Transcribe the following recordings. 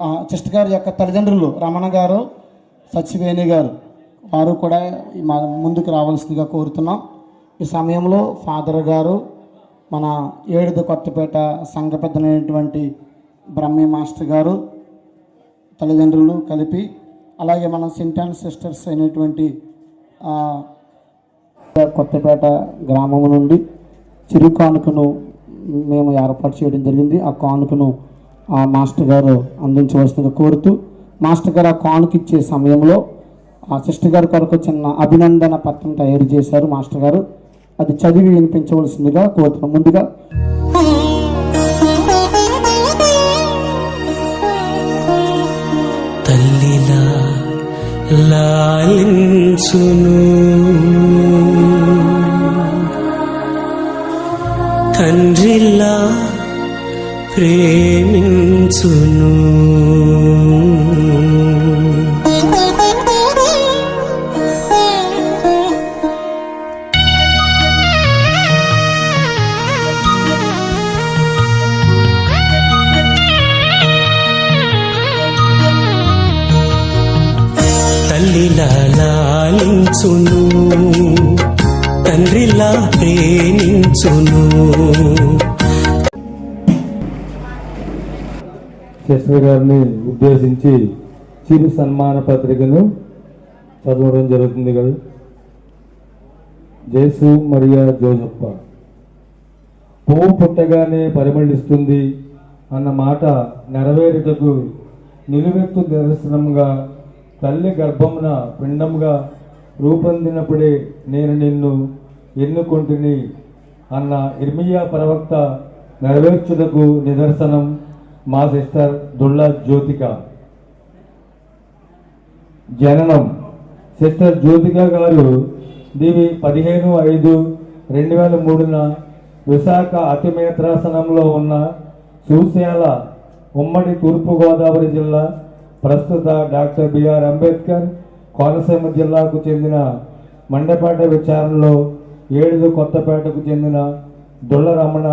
ఆ, సిస్టర్ గారి యొక్క తల్లిదండ్రులు రమణ గారు సత్యవేణి గారు వారు కూడా మా ముందుకు రావాల్సిందిగా కోరుతున్నాం. ఈ సమయంలో ఫాదర్ గారు మన ఏడుద కొత్తపేట సంఘ పెద్దనైనటువంటి బ్రహ్మి మాస్టర్ గారు తల్లిదండ్రులు కలిపి అలాగే మన సింటాన్ సిస్టర్స్ అయినటువంటి కొత్తపేట గ్రామం నుండి చిరు కానుకను మేము ఏర్పాటు చేయడం జరిగింది. ఆ కానుకను ఆ మాస్టర్ గారు అందించవలసిందిగా కోరుతూ మాస్టర్ గారు ఆ కానుక ఇచ్చే సమయంలో ఆ సిస్టర్ గారి కొరకు చిన్న అభినందన పత్రం తయారు చేశారు మాస్టర్ గారు. అది చదివి వినిపించవలసిందిగా కోరుతున్నాం ముందుగా. తల్లిలా లాలించును. ప్రేమించును. తల్లిలా లాలించును తండ్రిలా ప్రేమించును. కృష్ణ గారిని ఉద్దేశించి చిరు సన్మాన పత్రికను చదవడం జరుగుతుంది కదా. జేసు మరియా జోజప్ప పువ్వు పుట్టగానే పరిమళిస్తుంది అన్న మాట నెరవేరుటకు నిలువెత్తు నిదర్శనంగా తల్లి గర్భమున పిండంగా రూపొందినప్పుడే నేను నిన్ను ఎన్నుకొంటిని అన్న ఇర్మియా ప్రవక్త నెరవేర్చుటకు నిదర్శనం మా సిస్టర్ దుళ్ళ జ్యోతిక. జననం. సిస్టర్ జ్యోతిక గారు దీవి పదిహేను ఐదు రెండు వేల మూడున విశాఖ అతిమేత్రాసనంలో ఉన్న సుశాల ఉమ్మడి తూర్పుగోదావరి జిల్లా ప్రస్తుత డాక్టర్ బిఆర్ అంబేద్కర్ కోనసీమ జిల్లాకు చెందిన మండపేట విచారణలో ఏడుదు కొత్తపేటకు చెందిన దుల్ల రమణ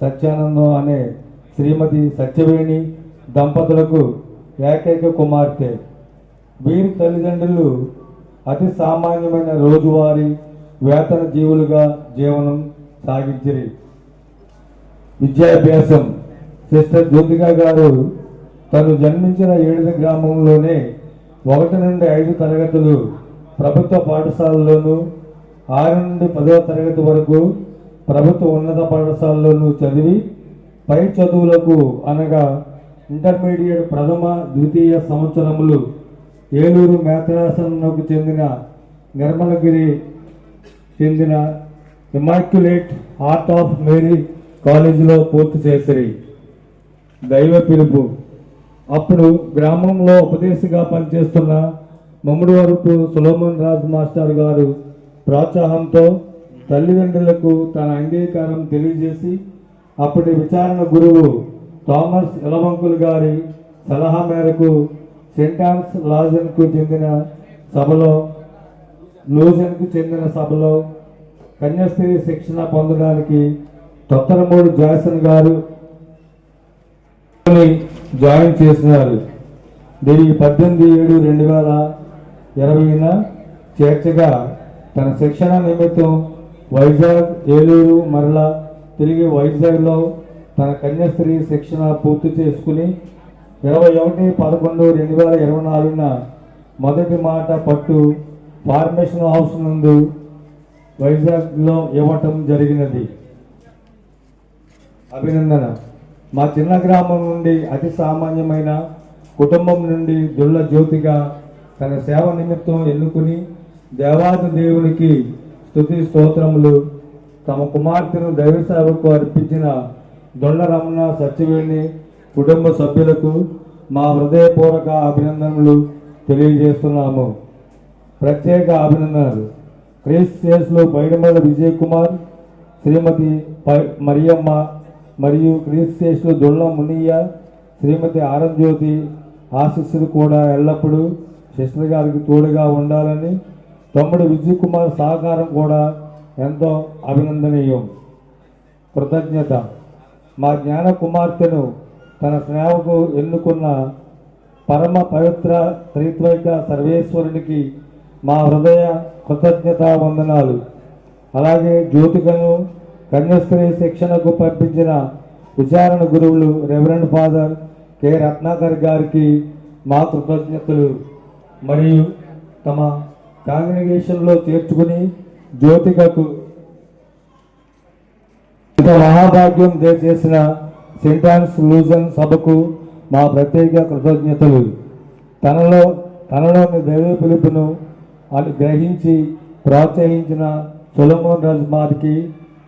సత్యానందం అనే శ్రీమతి సత్యవేణి దంపతులకు ఏకైక కుమార్తె. వీరి తల్లిదండ్రులు అతి సామాన్యమైన రోజువారీ వేతన జీవులుగా జీవనం సాగించిరి. విద్యాభ్యాసం సిస్టర్ జ్యోతిక గారు తను జన్మించిన ఏడుద గ్రామంలోనే ఒకటి నుండి ఐదు తరగతులు ప్రభుత్వ పాఠశాలలోనూ ఆరు నుండి పదవ తరగతి వరకు ప్రభుత్వ ఉన్నత పాఠశాలలోనూ చదివి పై చదువులకు అనగా ఇంటర్మీడియట్ ప్రథమ ద్వితీయ సంవత్సరములు ఏలూరు మేత్రాసనకు చెందిన నిర్మలగిరి చెందిన ఇమాక్యులేట్ ఆర్ట్ ఆఫ్ మేరీ కాలేజీలో పూర్తి చేసిరి. దైవ పిలుపు. అప్పుడు గ్రామంలో ఉపదేశిగా పనిచేస్తున్న మమ్ముడు వరపు సులోమన్ రాజ్ మాస్టర్ గారు ప్రోత్సాహంతో తల్లిదండ్రులకు తన అంగీకారం తెలియజేసి అప్పటి విచారణ గురువు థామస్ ఎలవంకుల్ గారి సలహా మేరకు సెంటాన్స్ లాజన్కు చెందిన సభలో లూజన్కు చెందిన సభలో కన్యాస్త్రీ శిక్షణ పొందడానికి తొత్తరమూడు జాసన్ గారు జాయిన్ చేసినారు. దీనికి పద్దెనిమిది ఏడు రెండు వేల ఇరవైన చేర్చగా తన శిక్షణ నిమిత్తం వైజాగ్ ఏలూరు మరలా తిరిగి వైజాగ్లో తన కన్యాస్త్రీ శిక్షణ పూర్తి చేసుకుని ఇరవై ఒకటి పదకొండు రెండు వేల ఇరవై నాలుగున మొదటి మాట పట్టు ఫార్మేషన్ హౌస్ నందు వైజాగ్లో ఇవ్వటం జరిగినది. అభినందన. మా చిన్న గ్రామం నుండి అతి సామాన్యమైన కుటుంబం నుండి దుళ్ళ జ్యోతిగా తన సేవ నిమిత్తం ఎన్నుకుని దేవాది దేవునికి స్తుతి స్తోత్రములు తమ కుమార్తెను దైవ సేవకు అర్పించిన దొండరమణ సత్యవేణి కుటుంబ సభ్యులకు మా హృదయపూర్వక అభినందనలు తెలియజేస్తున్నాము. ప్రత్యేక అభినందనలు. క్రీస్ సేస్లో పైడమల్ల విజయ్ కుమార్ శ్రీమతి పై- మరియమ్మ మరియు క్రీస్ సేస్లో దొళ్ళ మునియ్య శ్రీమతి ఆరంజ్యోతి ఆశీస్సులు కూడా ఎల్లప్పుడూ సిస్టర్ గారికి తోడుగా ఉండాలని తమ్ముడు విజయ్ కుమార్ సహకారం కూడా ఎంతో అభినందనీయం. కృతజ్ఞత. మా జ్ఞాన కుమార్తెను తన స్నేహకు ఎన్నుకున్న పరమ పవిత్ర త్రిత్వైక సర్వేశ్వరునికి మా హృదయ కృతజ్ఞత వందనాలు అలాగే జ్యోతికను కన్యాస్త్రీ శిక్షణకు పంపించిన విచారణ గురువులు రెవరెండ్ ఫాదర్ కె. రత్నాకర్ గారికి మా కృతజ్ఞతలు. మరియు తమ కాంగ్రిగేషన్లో చేర్చుకుని జ్యోతికకు ఇంత మహాభాగ్యం దయచేసిన సెయింట్ ఆన్స్ లూజన్ సభకు మా ప్రత్యేక కృతజ్ఞతలు. తనలో తనలోని దైవ పిలుపును అని గ్రహించి ప్రోత్సహించిన సొలమోన్ రాజుమారికి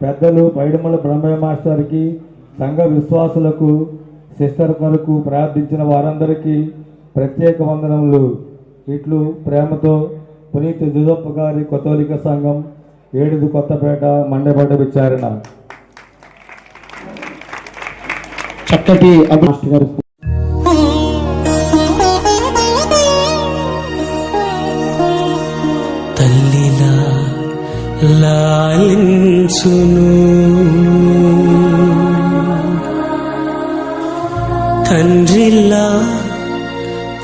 పెద్దలు పైడమల బ్రహ్మయ్య మాస్టర్కి సంఘ విశ్వాసులకు సిస్టర్ కొరకు ప్రార్థించిన వారందరికీ ప్రత్యేక వందనములు. ఇట్లు ప్రేమతో పునీత్ జుజప్ప గారి కొత్తలిక సంఘం ఏడుది కొత్తపేట మండపడ్డ విచారణ. చక్కటి అభిలాష్ గారు తల్లిలా లాలించును.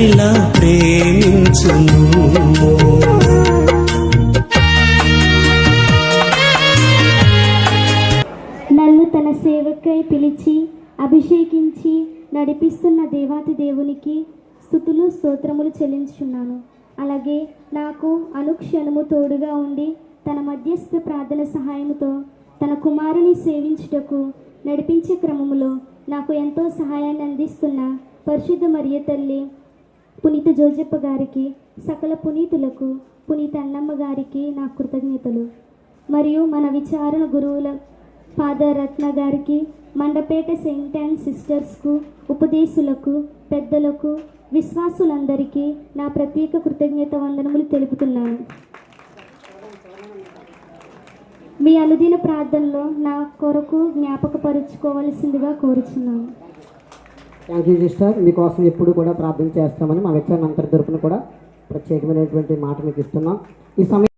తండ్రిలా ప్రేమించును. నన్ను తన సేవకై పిలిచి అభిషేకించి నడిపిస్తున్న దేవాతి దేవునికి స్థుతులు స్తోత్రములు చెల్లించున్నాను అలాగే నాకు అనుక్షణము తోడుగా ఉండి తన మధ్యస్థ ప్రార్థన సహాయముతో తన కుమారుని సేవించుటకు నడిపించే క్రమములో నాకు ఎంతో సహాయాన్ని అందిస్తున్న పరిశుద్ధ మరియ తల్లి పునీత జోజప్ప గారికి సకల పునీతులకు పునీత అన్నమ్మ గారికి నా కృతజ్ఞతలు. మరియు మన విచారణ గురువుల ఫాదర్ రత్న గారికి మండపేట సెయింట్ అండ్ సిస్టర్స్కు ఉపదేశులకు పెద్దలకు విశ్వాసులందరికీ నా ప్రత్యేక కృతజ్ఞత వందనములు తెలుపుతున్నాను. మీ అనుదిన ప్రార్థనలో నా కొరకు జ్ఞాపకపరుచుకోవలసిందిగా కోరుచున్నాను. థ్యాంక్ యూ సిస్టర్ మీకోసం ఎప్పుడు కూడా ప్రార్థన చేస్తామని మా విచారణ అంతర్ తరపున కూడా ప్రత్యేకమైనటువంటి మాట మీకు ఇస్తున్నాం. ఈ సమయం